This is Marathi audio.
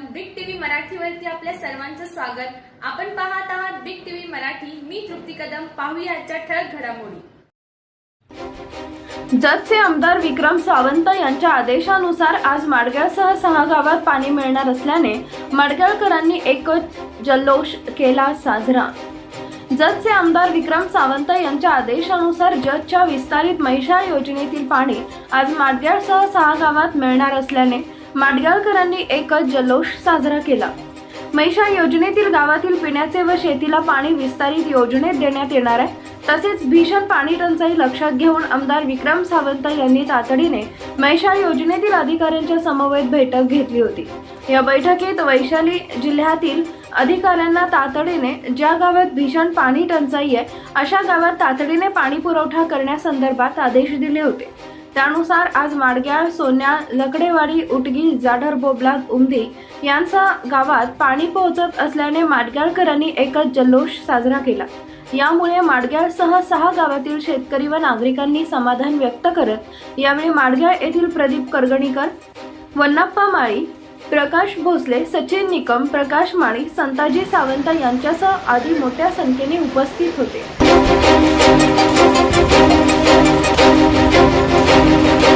मराठीवरती आपल्या सर्वांचं स्वागत. आपण पाहत आहात बिग टीव्ही मराठी. मी तृप्ती कदम. पाहूया आजच्या ठळक घडामोडी. जतचे आमदार विक्रम सावंत यांच्या आदेशानुसार आज माडगळसह सहा गावात पाणी मिळणार असल्याने माडगळकरांनी एकच जल्लोष केला साजरा. जतचे आमदार विक्रम सावंत यांच्या आदेशानुसार जतच्या विस्तारित महिषा योजनेतील पाणी आज माडगळसह सहा गावात मिळणार असल्याने माडगाळकरांनी एकच जल्लोष साजरा केला. महिषा योजनेतील गावातील पिण्याचे व शेतीला पाणी विस्तारित योजनेत देण्यात येणार आहे. तसेच भीषण पाणी टंचाई लक्षात घेऊन आमदार विक्रम सावंत यांनी तातडीने महिषा योजनेतील अधिकाऱ्यांच्या समवेत बैठक घेतली होती. या बैठकीत वैशाली जिल्ह्यातील अधिकाऱ्यांना तातडीने ज्या गावात भीषण पाणी टंचाई आहे अशा गावात तातडीने पाणी पुरवठा करण्यासंदर्भात आदेश दिले होते. त्यानुसार आज माडग्याळ सोन्या लकडेवाडी उटगी जाढर बोबलात उमदी यांचा गावात पाणी पोहोचत असल्याने माडग्याळकरांनी एकच जल्लोष साजरा केला. यामुळे माडग्याळसह सहा गावातील शेतकरी व नागरिकांनी समाधान व्यक्त करत यावेळी माडग्याळ येथील प्रदीप करगणीकर वन्नाप्पा माळी प्रकाश भोसले सचिन निकम प्रकाश माळी संताजी सावंत यांच्यासह आदी मोठ्या संख्येने उपस्थित होते. Thank you.